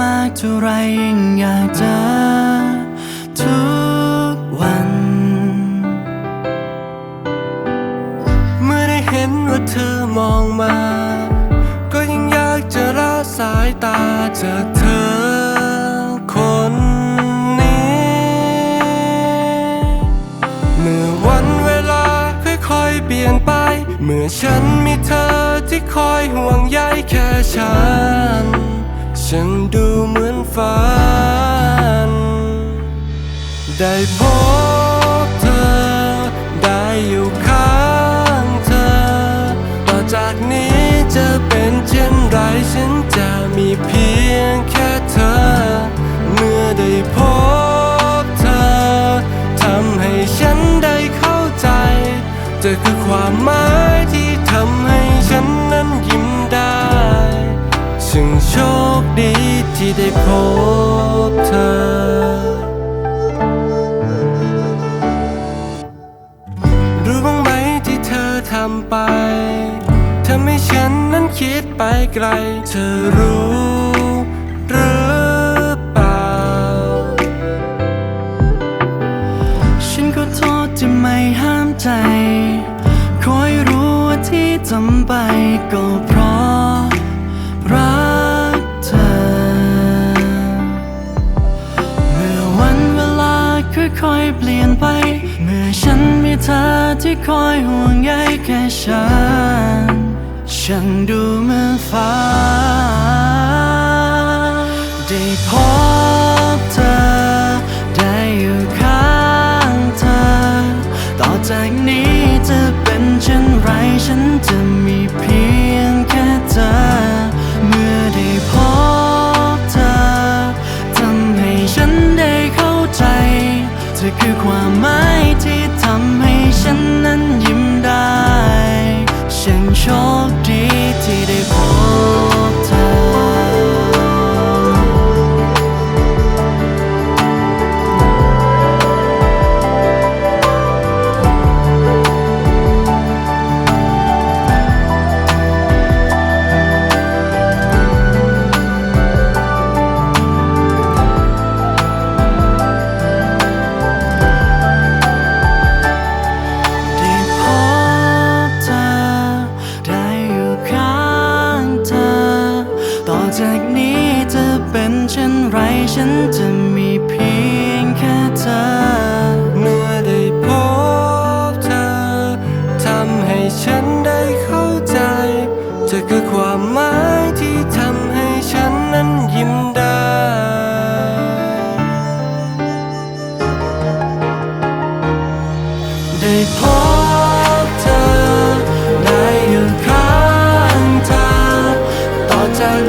มากเท่าไรยิ่งอยากเจอทุกวัน เมื่อได้เห็นว่าเธอมองมา ก็ยิ่งอยากจะละสายตาจากเธอคนนี้ เมื่อวันเวลาค่อยๆเปลี่ยนไป เมื่อฉันมีเธอที่คอยห่วงใยแค่ฉัน ฉันดูเหมือนฝัน ได้พบเธอ ได้อยู่ข้างเธอ ต่อจากนี้จะเป็นเช่นไรฉันจะมีเพียงแค่เธอ เมื่อได้พบเธอ ทำให้ฉันได้เข้าใจ เธอคือความหมายที่ทำให้ ที่ได้พบเธอ รู้บ้างไหมที่เธอทำไปทำให้ฉันนั้นคิดไปไกล เธอรู้หรือเปล่า ฉันขอโทษที่ไม่ห้ามใจ คอยรู้ว่าที่ทำไปก็เพราะรัก ค่อยเปลี่ยนไป เมื่อฉันมีเธอที่คอยห่วงใยแค่ฉัน ฉันดูเหมือนฟ้า ได้พบเธอ ได้อยู่ข้างเธอ ต่อจากนี้จะเป็นเช่นไรฉันจะมีเพียงแค่เธอ ธอคือความหมายที่ทำให้ฉันนั้น จะมีเพียงแค่เธอ เมื่อได้พบเธอทำให้ฉันได้เข้าใจ เธอคือความหมายที่ทำให้ฉันนั้นยิ้มได้ได้พบเธอได้อยู่ข้างเธอต่อจาก